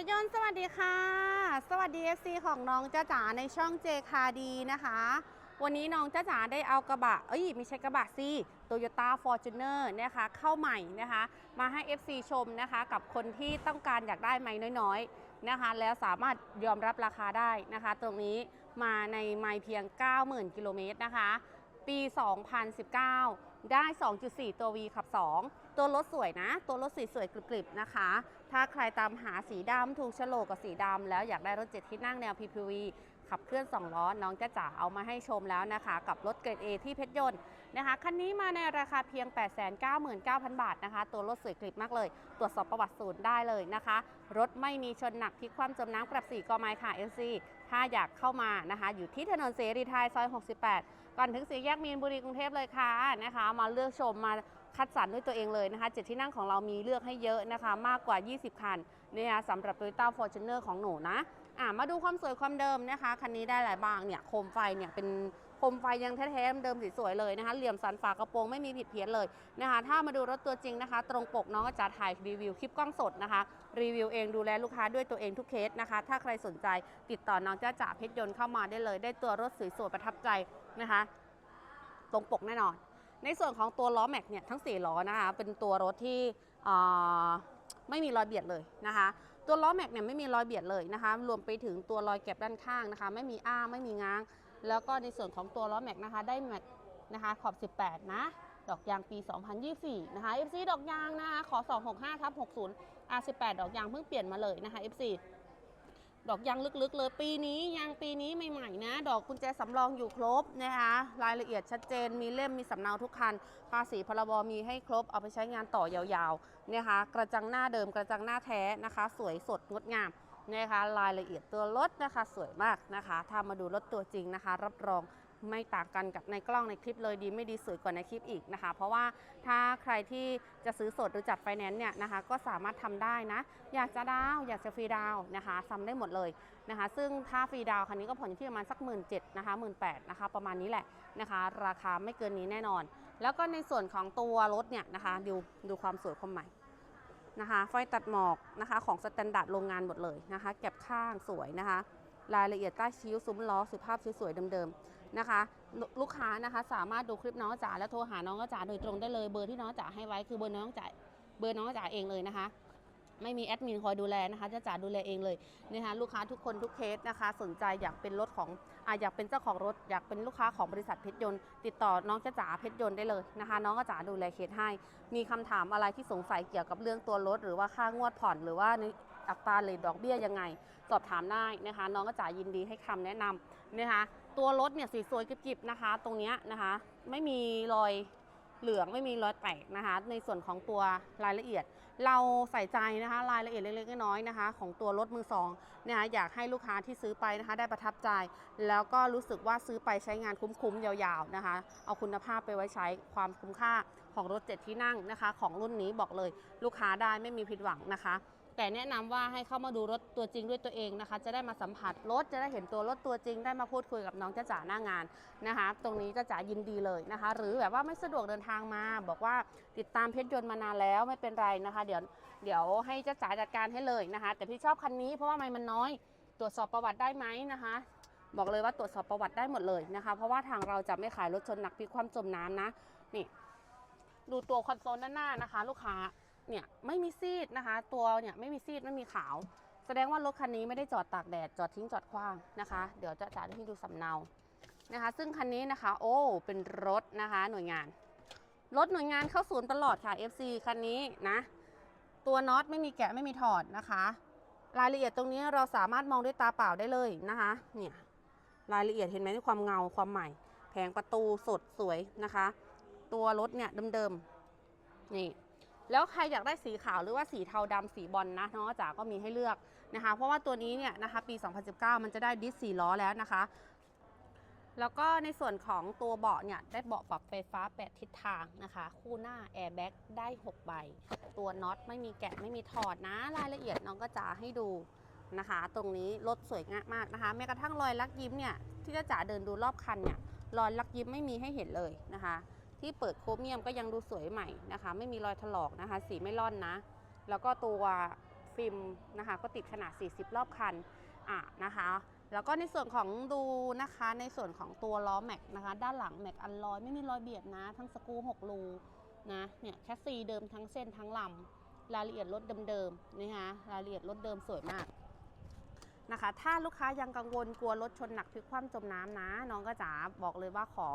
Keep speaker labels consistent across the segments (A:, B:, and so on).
A: ชรยนต์สวัสดีค่ะ สวัสดี FC ของน้องจ้าจ๋าในช่องเจคาดีนะคะ วันนี้น้องจ้าจ๋าได้เอากระบะ เอ้ยไม่ใช่กระบะสิโตโยต้าฟอร์จูเนอร์นะคะเข้าใหม่นะคะ มาให้ FC ชมนะคะ กับคนที่ต้องการอยากได้ไม้น้อยๆนะคะ แล้วสามารถยอมรับราคาได้นะคะ ตรงนี้มาในไม้เพียง 90,000 กิโลเมตรนะคะ ปี 2019 ได้ 2.4 ตัว V ขับ 2 ตัวรถสวยนะ ตัวรถสีสวยกริบๆนะคะ ถ้าใครตามหาสีดำถูกโลกกับสีดำแล้วอยากได้รถเจ็ดที่นั่งแนว PPV ขับเคลื่อน 2 ล้อ น้องจ้าจ๋าเอามาให้ชมแล้วนะคะ กับรถเกรด A ที่เพชรยนต์นะคะคันนี้มาในราคาเพียง 899,000 บาทนะคะ ตัวรถสวยกริบมากเลย ตรวจสอบประวัติศูนย์ได้เลยนะคะ รถไม่มีชนหนักพลิกคว่ำจมน้ำปรับสีกอไม้ค่ะ LC ถ้าอยากเข้ามานะคะ อยู่ที่ถนนเสรีไทยซอย 68 ก่อนถึงสี่แยกมีนบุรีกรุงเทพเลยค่ะนะคะ มาเลือกชมมา คัดสรรด้วยตัวเองเลยนะคะเจ็ดที่นั่งของเรามีเลือกให้เยอะนะคะ มากกว่า 20 คันเนะคะสำหรับ Toyota Fortuner ของหนูนะอะมาดูความสวยความเดิมนะคะ คันนี้ได้หลายบางเนี่ยโคมไฟเนี่ยเป็นโคมไฟยังแท้ๆเดิมสีสวยเลยนะคะ เหลี่ยมสันฝากระโปรงไม่มีผิดเพี้ยนเลยนะคะ ถ้ามาดูรถตัวจริงนะคะ ตรงปกน้องก็จะถ่ายรีวิวคลิปกล้องสดนะคะ รีวิวเองดูแลลูกค้าด้วยตัวเองทุกเคสนะคะ ถ้าใครสนใจติดต่อน้องจ้าจ๋าเพชรยนต์เข้ามาได้เลย ได้ตัวรถสวยๆประทับใจนะคะ ตรงปกแน่นอน ในส่วนของตัวล้อแม็กเนี่ยทั้ง 4 ล้อนะคะเป็นตัวรถที่ไม่มีรอยเบียดเลยนะคะ ตัวล้อแม็กเนี่ยไม่มีรอยเบียดเลยนะคะ รวมไปถึงตัวรอยแก็บด้านข้างนะคะ ไม่มีอ้าไม่มีง้าง แล้วก็ในส่วนของตัวล้อแม็กนะคะ ได้แม็กนะคะขอบ 18 นะดอกยางปี 2024 นะคะ FC ดอกยางนะคะขอ 265ทับ60 R18 ดอกยางเพิ่งเปลี่ยนมาเลยนะคะ FC ดอกยางลึกๆ เลย ปีนี้ยางปีนี้ใหม่ๆนะ ดอกกุญแจสำรองอยู่ครบนะคะ รายละเอียดชัดเจน มีเล่มมีสำเนาทุกคัน ภาษีพรบมีให้ครบ เอาไปใช้งานต่อยาวๆนะคะ กระจังหน้าเดิมกระจังหน้าแท้นะคะ สวยสดงดงามนะคะ รายละเอียดตัวรถนะคะ สวยมากนะคะ ถ้ามาดูรถตัวจริงนะคะ รับรอง ไม่ต่างกันกับในกล้องในคลิปเลยดีไม่ดีสวยกว่าในคลิปอีกนะคะ เพราะว่าถ้าใครที่จะซื้อสดหรือจัดไฟแนนซ์เนี่ยนะคะ ก็สามารถทำได้นะ อยากจะดาวอยากจะฟรีดาวนะคะทำได้หมดเลยนะคะ ซึ่งถ้าฟรีดาวคันนี้ก็ผ่อนอยู่ที่ประมาณสักหมื่นเจ็ดนะคะหมื่นแปดนะคะ ประมาณนี้แหละนะคะ ราคาไม่เกินนี้แน่นอน แล้วก็ในส่วนของตัวรถเนี่ยนะคะดูดูความสวยความใหม่นะคะไฟตัดหมอกนะคะของสแตนดาร์ดโรงงานหมดเลยนะคะเก็บข้างสวยนะคะ รายละเอียดใต้ชิ้วซุ้มล้อสุภาพสวยๆเดิมๆ นะคะ ลูกค้านะคะสามารถดูคลิปน้องจ๋าแล้วโทรหาน้องจ๋าโดยตรงได้เลยเบอร์ที่น้องจ๋าให้ไว้คือเบอร์น้องจ๋าเบอร์น้องจ๋าเองเลยนะคะ ไม่มีแอดมินคอยดูแลนะคะจะจ๋าดูแลเองเลยนะคะลูกค้าทุกคนทุกเคสนะคะ สนใจอยากเป็นรถของออยากเป็นเจ้าของรถ อยากเป็นลูกค้าของบริษัทเพชรยนต์ ติดต่อน้องจ้าจ๋าเพชรยนต์ได้เลยนะคะ น้องก็จ๋าดูแลเคสให้ มีคำถามอะไรที่สงสัยเกี่ยวกับเรื่องตัวรถ หรือว่าค่างวดผ่อนหรือว่าอัตราเลทดอกเบี้ยยังไง สอบถามได้นะคะ น้องก็จ๋ายินดีให้คำแนะนำนะคะ ตัวรถเนี่ยสีสวยกริบๆนะคะ ตรงเนี้ยนะคะ ไม่มีรอยเหลืองไม่มีรอยแตกนะคะ ในส่วนของตัวรายละเอียด เราใส่ใจนะคะ รายละเอียดเล็กๆน้อยๆนะคะ ของตัวรถมือสองนะคะอยากให้ลูกค้าที่ซื้อไปนะคะ ได้ประทับใจ แล้วก็รู้สึกว่าซื้อไปใช้งานคุ้มๆยาวๆนะคะ เอาคุณภาพไปไว้ใช้ความคุ้มค่าของรถเจ็ดที่นั่งนะคะ ของรุ่นนี้บอกเลยลูกค้าได้ไม่มีผิดหวังนะคะ แต่แนะนำว่าให้เข้ามาดูรถตัวจริงด้วยตัวเองนะคะ จะได้มาสัมผัสรถจะได้เห็นตัวรถตัวจริง ได้มาพูดคุยกับน้องจ้าจ๋าหน้างานนะคะ ตรงนี้จ้าจ๋ายินดีเลยนะคะ หรือแบบว่าไม่สะดวกเดินทางมา บอกว่าติดตามเพชรยนต์มานานแล้วไม่เป็นไรนะคะ เดี๋ยวเดี๋ยวให้จ้าจ๋าจัดการให้เลยนะคะ แต่พี่ชอบคันนี้เพราะว่าไมมันน้อย ตรวจสอบประวัติได้ไหมนะคะบอกเลยว่าตรวจสอบประวัติได้หมดเลยนะคะ เพราะว่าทางเราจะไม่ขายรถชนหนักพิกคว่ำจมน้ำนะ นี่ ดูตัวคอนโซลด้านหน้านะคะ ลูกค้า เนี่ยไม่มีซีดนะคะ ตัวเนี่ยไม่มีซีดไม่มีขาว แสดงว่ารถคันนี้ไม่ได้จอดตากแดดจอดทิ้งจอดขว้างนะคะ เดี๋ยวจะจ่ายให้ดูสำเนานะคะ ซึ่งคันนี้นะคะ โอ้เป็นรถนะคะ หน่วยงานรถหน่วยงานเข้าศูนย์ตลอดค่ะ FC คันนี้นะ ตัวน็อตไม่มีแกะไม่มีถอดนะคะ รายละเอียดตรงนี้เราสามารถมองด้วยตาเปล่าได้เลยนะคะเนี่ยรายละเอียดเห็นไหมในความเงาความใหม่ แผงประตูสดสวยนะคะ ตัวรถเนี่ยเดิมๆนี่ แล้วใครอยากได้สีขาวหรือว่าสีเทาดำสีบอลนะน้องจ๋าก็มีให้เลือกนะคะ เพราะว่าตัวนี้เนี่ยนะคะปี 2019 มันจะได้ดิสสีล้อแล้วนะคะ แล้วก็ในส่วนของตัวเบาะเนี่ยได้เบาะปรับไฟฟ้า 8 ทิศทางนะคะ คู่หน้าแอร์แบ็กได้ 6 ใบ ตัวน็อตไม่มีแกะไม่มีถอดนะ รายละเอียดน้องก็จะให้ดูนะคะ ตรงนี้รถสวยงามมากนะคะแม้กระทั่งรอยลักยิ้มเนี่ยที่จะจ๋าเดินดูรอบคันเนี่ยรอยลักยิ้มไม่มีให้เห็นเลยนะคะ ที่เปิดโครเมียมก็ยังดูสวยใหม่นะคะ ไม่มีรอยถลอกนะคะ สีไม่ร่อนนะ แล้วก็ตัวฟิล์มนะคะ ก็ติดขนาด 40 รอบคันอะนะคะ แล้วก็ในส่วนของดูนะคะ ในส่วนของตัวล้อแม็กนะคะ ด้านหลังแม็กอันลอยไม่มีรอยเบียดนะ ทั้งสกู6รูนะเนี่ยแคสซีเดิมทั้งเส้นทั้งลำรายละเอียดรถเดิมๆนะคะรายละเอียดรถเดิมสวยมากนะคะ ถ้าลูกค้ายังกังวลกลัวรถชนหนักพลิกคว่ำจมน้ำนะ น้องก็จ๋าบอกเลยว่าขอ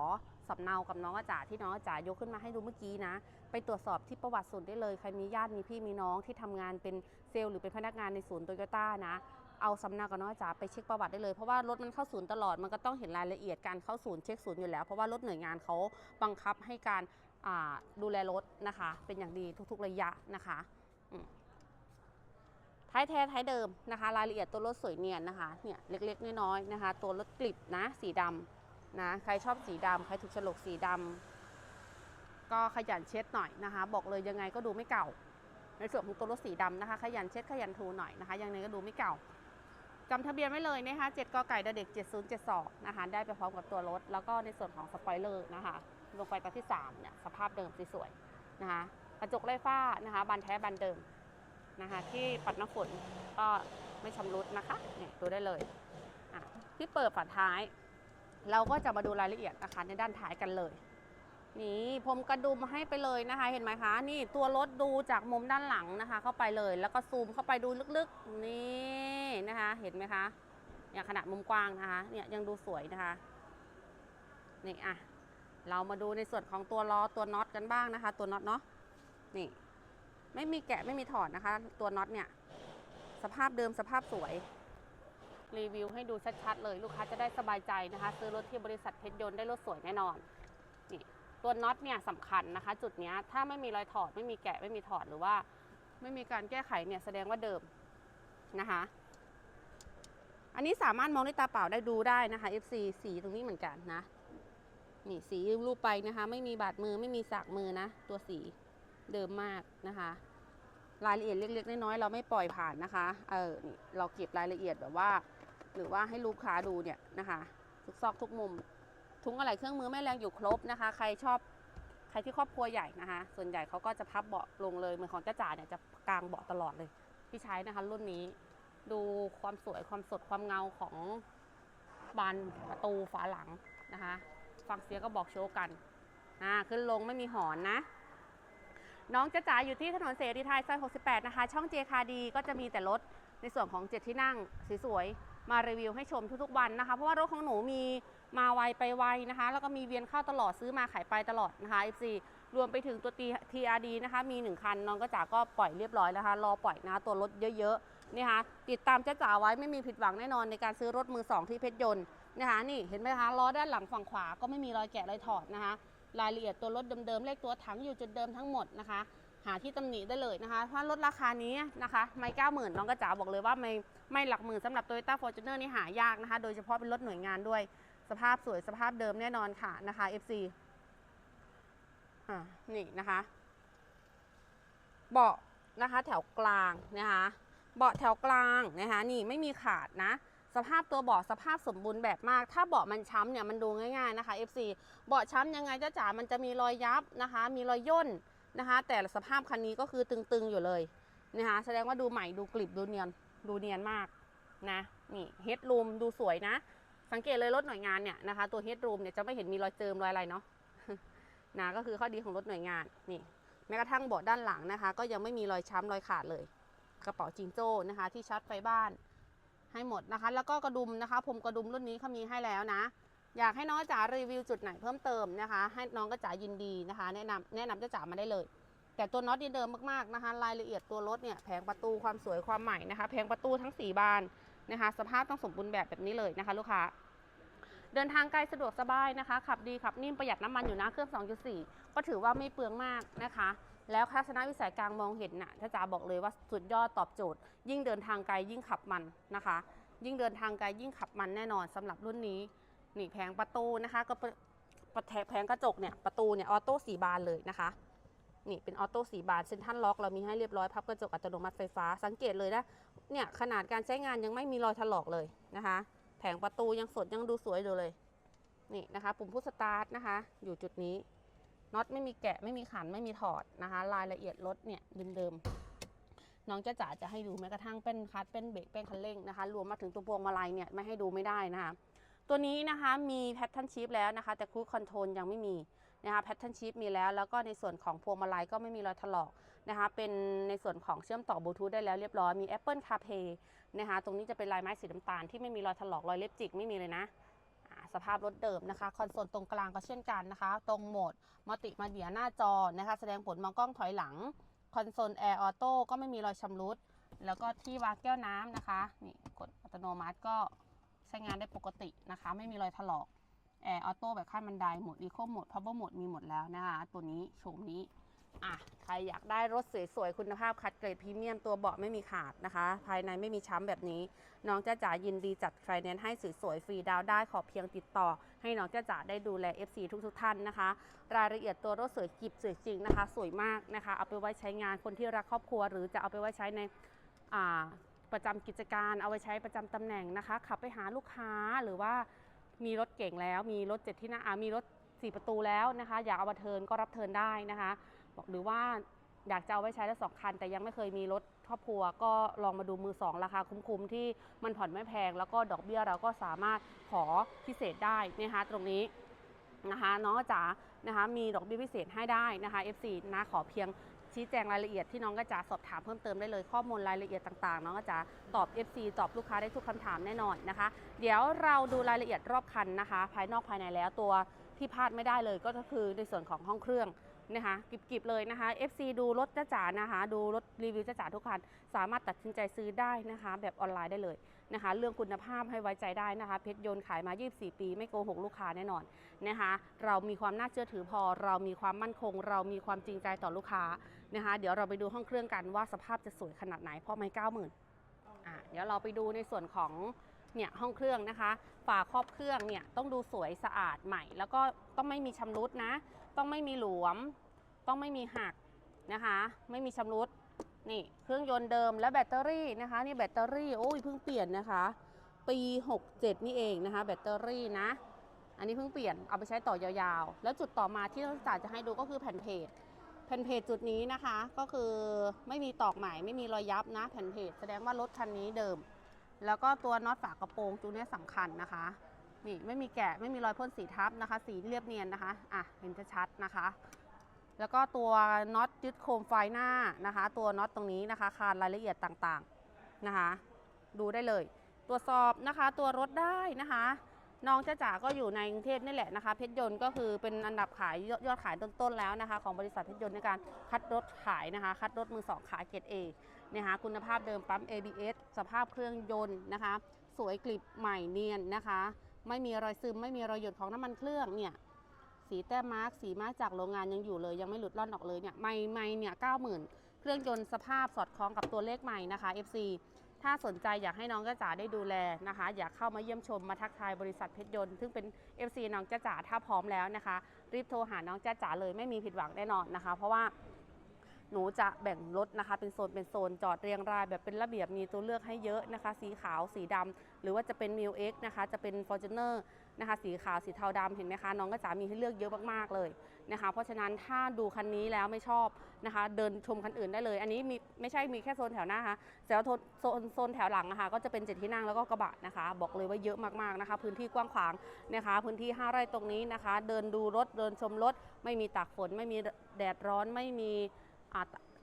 A: สำเนากับน้องก็จ๋าที่น้องก็จ๋ายกขึ้นมาให้ดูเมื่อกี้นะ ไปตรวจสอบที่ประวัติศูนย์ได้เลย ใครมีญาติมีพี่มีน้องที่ทำงานเป็นเซลล์หรือเป็นพนักงานในศูนย์โตโยต้านะเอาสำเนากับน้องจ๋าไปเช็คประวัติได้เลยเพราะว่ารถมันเข้าศูนย์ตลอดมันก็ต้องเห็นรายละเอียดการเข้าศูนย์เช็คศูนย์อยู่แล้วเพราะว่ารถหน่วยงานเขาบังคับให้การดูแลรถนะคะ เป็นอย่างดีทุกๆระยะนะคะท้ายแท้ท้ายเดิมนะคะ รายละเอียดตัวรถสวยเนียนนะคะเนี่ยเล็กๆน้อยๆนะคะ ตัวรถกลิบนะสีดำ นะใครชอบสีดำใครถูกฉลกสีดำก็ขยันเช็ดหน่อยนะคะ บอกเลยยังไงก็ดูไม่เก่า ในส่วนของตัวรถสีดำนะคะ ขยันเช็ดขยันทูหน่อยนะคะยังไงก็ดูไม่เก่าจำทะเบียนไว้เลยนะคะ7กไก่เด็ก 7072นะคะได้ไปพร้อมกับตัวรถ แล้วก็ในส่วนของสปอยเลอร์นะคะลงไฟตาที่3เนี่ยสภาพเดิมสวยๆนะคะกระจกไร้ฝ้านะคะบานแท้บานเดิมนะคะที่ปัดน้ำฝนก็ไม่ชำรุดนะคะเนี่ยดูได้เลยที่เปิดฝาท้าย เราก็จะมาดูรายละเอียดนะคะในด้านท้ายกันเลย นี่ผมกระดุมให้ไปเลยนะคะ เห็นไหมคะ นี่ตัวรถดูจากมุมด้านหลังนะคะ เข้าไปเลย แล้วก็ซูมเข้าไปดูลึกๆ นี่นะคะ เห็นไหมคะเนี่ยขนาดมุมกว้างนะคะ เนี่ยยังดูสวยนะคะ นี่อะ เรามาดูในส่วนของตัวล้อตัวน็อตกันบ้างนะคะ ตัวน็อตเนาะ นี่ ไม่มีแกะไม่มีถอดนะคะ ตัวน็อตเนี่ย สภาพเดิมสภาพสวย รีวิวให้ดูชัดๆเลยลูกค้าจะได้สบายใจนะคะ ซื้อรถที่บริษัทเพชรยนต์ได้รถสวยแน่นอนนี่ตัวน็อตเนี่ยสำคัญนะคะ จุดเนี้ยถ้าไม่มีรอยถอดไม่มีแกะไม่มีถอดหรือว่า ไม่มีการแก้ไขเนี่ยแสดงว่าเดิมนะคะ อันนี้สามารถมองด้วยตาเปล่าได้ดูได้นะคะ FC สีตรงนี้เหมือนกันนะนี่สีรูปไปนะคะ ไม่มีบาดมือไม่มีสากมือนะ ตัวสีเดิมมากนะคะ รายละเอียดเล็กๆน้อยๆเราไม่ปล่อยผ่านนะคะ เออนี่เราเก็บรายละเอียดแบบว่า หรือว่าให้ลูกค้าดูเนี่ยนะคะทุกซอกทุกมุม ทุงอะไรเครื่องมือแม่แรงอยู่ครบนะคะ ใครชอบใครที่ครอบครัวใหญ่นะคะ ส่วนใหญ่เขาก็จะพับเบาะลงเลยเหมือนของจ้าจ๋าเนี่ยจะกางเบาะตลอดเลยที่ใช้นะคะ รุ่นนี้ดูความสวยความสดความเงาของบานประตูฝาหลังนะคะ ฟังเสียงก็บอกโชว์กันอ่าขึ้นลงไม่มีหอนนะ น้องจะจ๋าอยู่ที่ถนนเสรีไทยซอย 68 นะคะ ช่องเจคาดีก็จะมีแต่รถในส่วนของ 7 ที่นั่งสวยๆ มารีวิวให้ชมทุกๆวันนะคะ เพราะว่ารถของหนูมีมาไวไปไวนะคะ แล้วก็มีเวียนเข้าตลอดซื้อมาขายไปตลอดนะคะ FC รวมไปถึงตัว TRD นะคะ มี 1 คันน้องก็จ๋าก็ปล่อยเรียบร้อยแล้วนะคะ รอปล่อยนะะตัวรถเยอะๆนี่ค่ะติดตามเจ๊จ๋าไว้ไม่มีผิดหวังแน่นอนในการซื้อรถมือสองที่เพชรยนต์นะคะนี่เห็นไหมคะล้อด้านหลังฝั่งขวาก็ไม่มีรอยแกะรอยถอดนะคะ รายละเอียดตัวรถเดิมๆเลขตัวถังอยู่จุดเดิมทั้งหมดนะคะ หาที่ตำหนิได้เลยนะคะ ถ้ารถราคานี้นะคะ ไม่เก้าหมื่นน้องกระจ๋าบอกเลยว่าไม่ไม่หลักหมื่นสำหรับ Toyota Fortuner นี่หายากนะคะ โดยเฉพาะเป็นรถหน่วยงานด้วย สภาพสวยสภาพเดิมแน่นอนค่ะนะคะ FC อ่านี่นะคะ เบาะนะคะแถวกลางนะคะเบาะแถวกลางนะคะนี่ไม่มีขาดนะ สภาพตัวเบาะสภาพสมบูรณ์แบบมาก ถ้าเบาะมันช้ำเนี่ยมันดูง่ายๆนะคะ FC เบาะช้ำยังไงจ้าจ๋ามันจะมีรอยยับนะคะ มีรอยย่น นะคะ แต่สภาพคันนี้ก็คือตึงๆอยู่เลยนะคะแสดงว่าดูใหม่ดูกลิบดูเนียนดูเนียนมากนะนี่เฮดรูมดูสวยนะ สังเกตเลยรถหน่วยงานเนี่ยนะคะตัวเฮดรูมเนี่ยจะไม่เห็นมีรอยเจิมรอยอะไรเนาะนะก็คือข้อดีของรถหน่วยงานนี่แม้กระทั่งเบาะด้านหลังนะคะ ก็ยังไม่มีรอยช้ำรอยขาดเลย กระเป๋าจิงโจ้นะคะ ที่ชาร์จไฟบ้านให้หมดนะคะ แล้วก็กระดุมนะคะผมกระดุมรุ่นนี้เขามีให้แล้วนะ อยากให้น้องจ๋ารีวิวจุดไหนเพิ่มเติมนะคะ ให้น้องก็จ๋ายินดีนะคะ แนะนำแนะนำจ้าจ๋ามาได้เลย แต่ตัวน็อตเดิมมากๆนะคะ รายละเอียดตัวรถเนี่ยแผงประตูความสวยความใหม่นะคะแผงประตูทั้ง4บานนะคะ สภาพต้องสมบูรณ์แบบแบบนี้เลยนะคะ ลูกค้าเดินทางไกลสะดวกสบายนะคะ ขับดีขับนิ่มประหยัดน้ำมันอยู่นะเครื่อง 2.4 ก็ถือว่าไม่เปลืองมากนะคะ แล้วทัศนวิสัยกลางมองเห็นน่ะถ้าจ๋าบอกเลยว่าสุดยอดตอบโจทย์ ยิ่งเดินทางไกลยิ่งขับมันนะคะ ยิ่งเดินทางไกลยิ่งขับมันแน่นอนสำหรับรุ่นนี้ นี่แผงประตูนะคะก็ประประแถแผงกระจกเนี่ยประตูเนี่ยออโต้สีบานเลยนะคะนี่เป็นออโต้สีบานเซ็นทรัลล็อกเรามีให้เรียบร้อยพับกระจกอัตโนมัติไฟฟ้าสังเกตเลยนะเนี่ยขนาดการใช้งานยังไม่มีรอยถลอกเลยนะคะ แผงประตูยังสดยังดูสวยอยู่เลยนี่นะคะ ปุ่มพุชสตาร์ทนะคะ อยู่จุดนี้น็อตไม่มีแกะไม่มีขันไม่มีถอดนะคะ รายละเอียดรถเนี่ยเดิมๆน้องจะจ๋าจะให้ดูแม้กระทั่งเป็นคลัตช์เป็นเบรกเป็นคันเร่งนะคะ รวมมาถึงตัวพวงมาลัยเนี่ยไม่ให้ดูไม่ได้นะคะ ตัวนี้นะคะมีแพทเทิร์นชิพแล้วนะคะ แต่ครูคอนโทรลยังไม่มีนะคะแพทเทิร์นชิพมีแล้ว แล้วก็ในส่วนของพวงมาลัยก็ไม่มีรอยถลอกนะคะเป็นในส่วนของเชื่อมต่อบลูทูธได้แล้วเรียบร้อยมี Apple CarPlay นะคะตรงนี้จะเป็นลายไม้สีน้ำตาลที่ไม่มีรอยถลอกรอยเล็บจิกไม่มีเลยนะสภาพรถเดิมนะคะคอนโซลตรงกลางก็เช่นกันนะคะ ตรงโหมดมัลติมาเดียหน้าจอนะคะ แสดงผลมองกล้องถอยหลังคอนโซลแอร์ออโต้ก็ไม่มีรอยชำรุด แล้วก็ที่วางแก้วน้ำนะคะนี่กดอัตโนมัติก็ ช้งานได้ปกตินะคะ ไม่มีรอยถลอกแอร์ออโต้แบบขั้นบันไดโหมดอีโคโหมดพับเบิลโหมดมีหมดแล้วนะคะ ตัวนี้โฉมนี้อะใครอยากได้รถสวยๆ คุณภาพคัดเกรดพรีเมียมตัวเบาะไม่มีขาดนะคะ ภายในไม่มีช้ำแบบนี้ น้องจ้าจ๋ายินดีจัดไฟแนนซ์ให้สวยๆ ฟรีดาวได้ขอเพียงติดต่อ ให้น้องจ้าจ๋าได้ดูแล FC ทุกๆท่านนะคะ รายละเอียดตัวรถสวยกิบสวยจริงนะคะ สวยมากนะคะ เอาไปไว้ใช้งานคนที่รักครอบครัว หรือจะเอาไปไว้ใช้ในอ่า ประจำกิจการเอาไว้ใช้ประจำตำแหน่งนะคะ ขับไปหาลูกค้าหรือว่ามีรถเก่งแล้วมีรถเจ็ดที่นั่งอ่ามีรถสี่ประตูแล้วนะคะ อยากเอามาเทินก็รับเทินได้นะคะบอกหรือว่าอยากจะเอาไว้ใช้แล้วสองคัน แต่ยังไม่เคยมีรถครอบครัวก็ลองมาดูมือสองราคาคุ้มๆ ที่มันผ่อนไม่แพง แล้วก็ดอกเบี้ยเราก็สามารถขอพิเศษได้นะคะตรงนี้นะคะน้องจ๋านะคะมีดอกเบี้ยพิเศษให้ได้นะคะ FC นะขอเพียง ชี้แจงรายละเอียดที่น้องกระจ๋าสอบถามเพิ่มเติมได้เลยข้อมูลรายละเอียดต่างๆ น้องกระจ๋าตอบ FC ตอบลูกค้าได้ทุกคำถามแน่นอนนะคะ เดี๋ยวเราดูรายละเอียดรอบคันนะคะ ภายนอกภายในแล้วตัวที่พลาดไม่ได้เลยก็คือในส่วนของห้องเครื่องนะคะกิบๆเลยนะคะ FC ดูรถจ้าจ๋านะคะ ดูรถรีวิวจ้าจ๋าทุกคัน สามารถตัดสินใจซื้อได้นะคะ แบบออนไลน์ได้เลย นะคะ เรื่องคุณภาพให้ไว้ใจได้นะคะ เพชรยนต์ขายมา 24 ปี ไม่โกหกลูกค้าแน่นอนนะคะ เรามีความน่าเชื่อถือพอ เรามีความมั่นคง เรามีความจริงใจต่อลูกค้านะคะ เดี๋ยวเราไปดูห้องเครื่องกันว่าสภาพจะสวยขนาดไหนเพราะไม่เก้าหมื่นอะเดี๋ยวเราไปดูในส่วนของเนี่ยห้องเครื่องนะคะ ฝาครอบเครื่องเนี่ยต้องดูสวยสะอาดใหม่ แล้วก็ต้องไม่มีชำรุดนะ ต้องไม่มีหลวม ต้องไม่มีหักนะคะ ไม่มีชำรุด นี่เครื่องยนต์เดิมและแบตเตอรี่นะคะนี่แบตเตอรี่โอ้ยเพิ่งเปลี่ยนนะคะ ปี 67 นี่เองนะคะ แบตเตอรี่นะ อันนี้เพิ่งเปลี่ยนเอาไปใช้ต่อยาวๆ แล้วจุดต่อมาที่นักศึกษาจะให้ดูก็คือแผ่นเพจแผ่นเพจจุดนี้นะคะก็คือไม่มีตอกใหม่ไม่มีรอยยับนะแผ่นเพจแสดงว่ารถคันนี้เดิม แล้วก็ตัวน็อตฝากระโปรงจุดนี้สำคัญนะคะนี่ไม่มีแกะไม่มีรอยพ่นสีทับนะคะ สีเรียบเนียนนะคะอะเห็นจะชัดนะคะ แล้วก็ตัวน็อตยึดโคมไฟหน้านะคะ ตัวน็อตตรงนี้นะคะ คานรายละเอียดต่างๆนะคะ ดูได้เลยตรวจสอบนะคะตัวรถได้นะคะ น้องจ้าจ๋าก็อยู่ในกรุงเทพนี่แหละนะคะ เพชรยนต์ก็คือเป็นอันดับขายยอดขายต้นๆแล้วนะคะ ของบริษัทเพชรยนต์ในการคัดรถขายนะคะ คัดรถมือสองขายเกรดเอนะคะคุณภาพเดิมปั๊ม ABS สภาพเครื่องยนต์นะคะ สวยกลิบใหม่เนียนนะคะ ไม่มีรอยซึมไม่มีรอยหยดของน้ำมันเครื่องเนี่ย สีแต้มมาร์กสีมาร์กจากโรงงานยังอยู่เลย ยังไม่หลุดล่อนออกเลยเนี่ยไม่ไม่เนี่ยเก้าหมื่นเครื่องยนต์สภาพสอดคล้องกับตัวเลขใหม่นะคะ FC ถ้าสนใจอยากให้น้องจ้าจ๋าได้ดูแลนะคะ อยากเข้ามาเยี่ยมชมมาทักทายบริษัทเพชรยนต์ซึ่งเป็น FC น้องจ้าจ๋าถ้าพร้อมแล้วนะคะ รีบโทรหาน้องจ้าจ๋าเลยไม่มีผิดหวังแน่นอนนะคะ เพราะว่า หนูจะแบ่งรถนะคะ เป็นโซนเป็นโซนจอดเรียงรายแบบเป็นระเบียบมีตัวเลือกให้เยอะนะคะ สีขาวสีดำหรือว่าจะเป็น m ิ l X นะคะจะเป็น Fortuner นะคะสีขาวสีเทาดำเห็นไหมคะน้องก็จ๋ามีให้เลือกเยอะมากๆเลยนะคะ เพราะฉะนั้นถ้าดูคันนี้แล้วไม่ชอบนะคะ เดินชมคันอื่นได้เลย อันนี้มีไม่ใช่มีแค่โซนแถวหน้านะคะแต่ว่าโซนโซนแถวหลังนะคะก็จะเป็นเจ็ดที่นั่งแล้วก็กระบะนะคะ บอกเลยว่าเยอะมากๆนะคะ พื้นที่กว้างขวางนะคะ พื้นที่ 5 ไร่ตรงนี้นะคะ เดินดูรถเดินชมรถไม่มีตากฝนไม่มีแดดร้อนไม่มี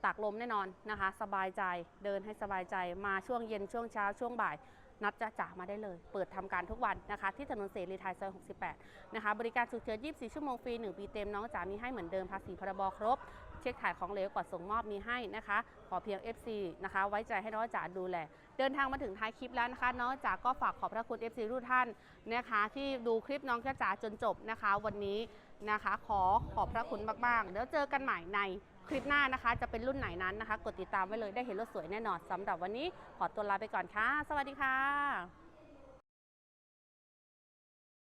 A: ตากลมแน่นอนนะคะ สบายใจเดินให้สบายใจมาช่วงเย็นช่วงเช้าช่วงบ่าย นัดจะจ่ามาได้เลย เปิดทำการทุกวันนะคะ ที่ถนนเสรีไทยซอย 68 นะคะ บริการฉุกเฉิน24 ชั่วโมงฟรี 1 ปีเต็มน้องจ๋ามีให้เหมือนเดิมภาษีพรบครบ เช็คถ่ายของเหลวก่อนส่งมอบมีให้นะคะ ขอเพียง FC นะคะ ไว้ใจให้น้องจ๋าดูแล เดินทางมาถึงท้ายคลิปแล้วนะคะ น้องจ๋าก็ฝากขอบพระคุณ FC ทุกท่านนะคะ ที่ดูคลิปน้องจ๋าจนจบนะคะ วันนี้นะคะ ขอขอบพระคุณมากๆเดี๋ยวเจอกันใหม่ใน คลิปหน้านะคะ จะเป็นรุ่นไหนนั้นนะคะ กดติดตามไว้เลยได้เห็นรถสวยแน่นอนสำหรับวันนี้ขอตัวลาไปก่อนค่ะ สวัสดีค่ะ